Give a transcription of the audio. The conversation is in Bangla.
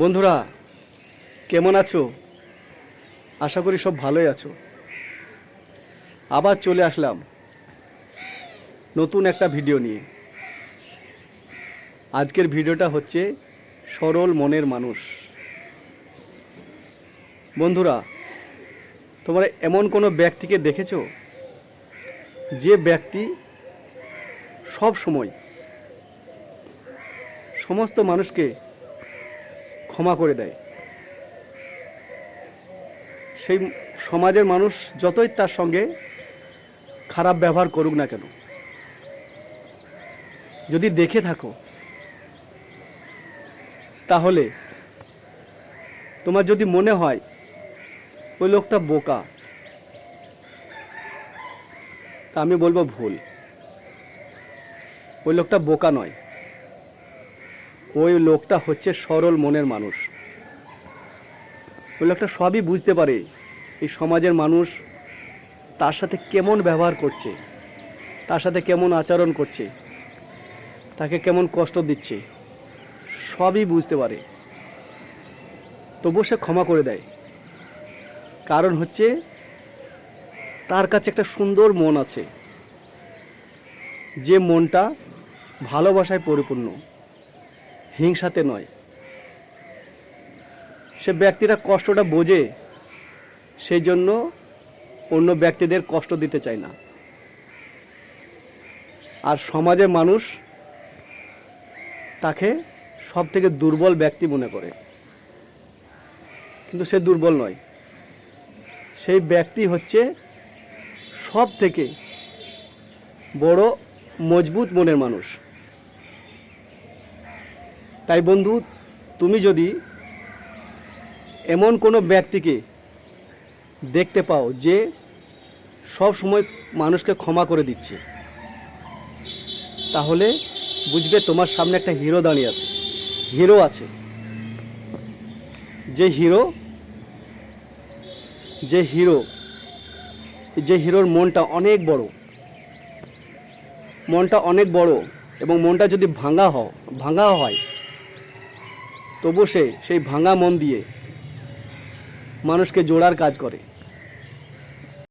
বন্ধুরা, কেমন আছো? আশা করি সব ভালোই আছো। আবার চলে আসলাম নতুন একটা ভিডিও নিয়ে। আজকের ভিডিওটা হচ্ছে সরল মনের মানুষ। বন্ধুরা, তোমরা এমন কোনো ব্যক্তিকে দেখেছ? যে ব্যক্তি সব সময় সমস্ত মানুষকে ক্ষমা করে দেয়। সেই সমাজের মানুষ যতই তার সঙ্গে খারাপ ব্যবহার করুক না কেন, যদি দেখে থাকো, তাহলে তোমার যদি মনে হয়, ওই লোকটা বোকা, তা আমি বলব ভুল। ওই লোকটা বোকা নয়। ওই লোকটা হচ্ছে সরল মনের মানুষ। ওই লোকটা সবই বুঝতে পারে এই সমাজের মানুষ তার সাথে কেমন ব্যবহার করছে, তার সাথে কেমন আচরণ করছে, তাকে কেমন কষ্ট দিচ্ছে, সবই বুঝতে পারে। তবুও সে ক্ষমা করে দেয়। কারণ হচ্ছে তার কাছে একটা সুন্দর মন আছে। যে মনটা ভালোবাসায় পরিপূর্ণ। হিংসাতে নয়। সে ব্যক্তিরা কষ্টটা বোঝে, সেই জন্য অন্য ব্যক্তিদের কষ্ট দিতে চায় না। আর সমাজের মানুষ তাকে সব থেকে দুর্বল ব্যক্তি মনে করে। কিন্তু সে দুর্বল নয়। সেই ব্যক্তি হচ্ছে সব থেকে বড়, মজবুত মনের মানুষ। তাই বন্ধু, তুমি যদি এমন কোনো ব্যক্তিকে দেখতে পাও যে সব সময় মানুষকে ক্ষমা করে দিচ্ছে, তাহলে বুঝবে তোমার সামনে একটা হিরো দাঁড়িয়ে আছে, হিরো আছে। যে হিরো যে হিরো, যে হিরোর মনটা অনেক বড়, মনটা অনেক বড় এবং মনটা যদি ভাঙা হ, ভাঙা হয় তবু সে সেই ভাঙা মন দিয়ে মানুষকে জোড়ার কাজ করে।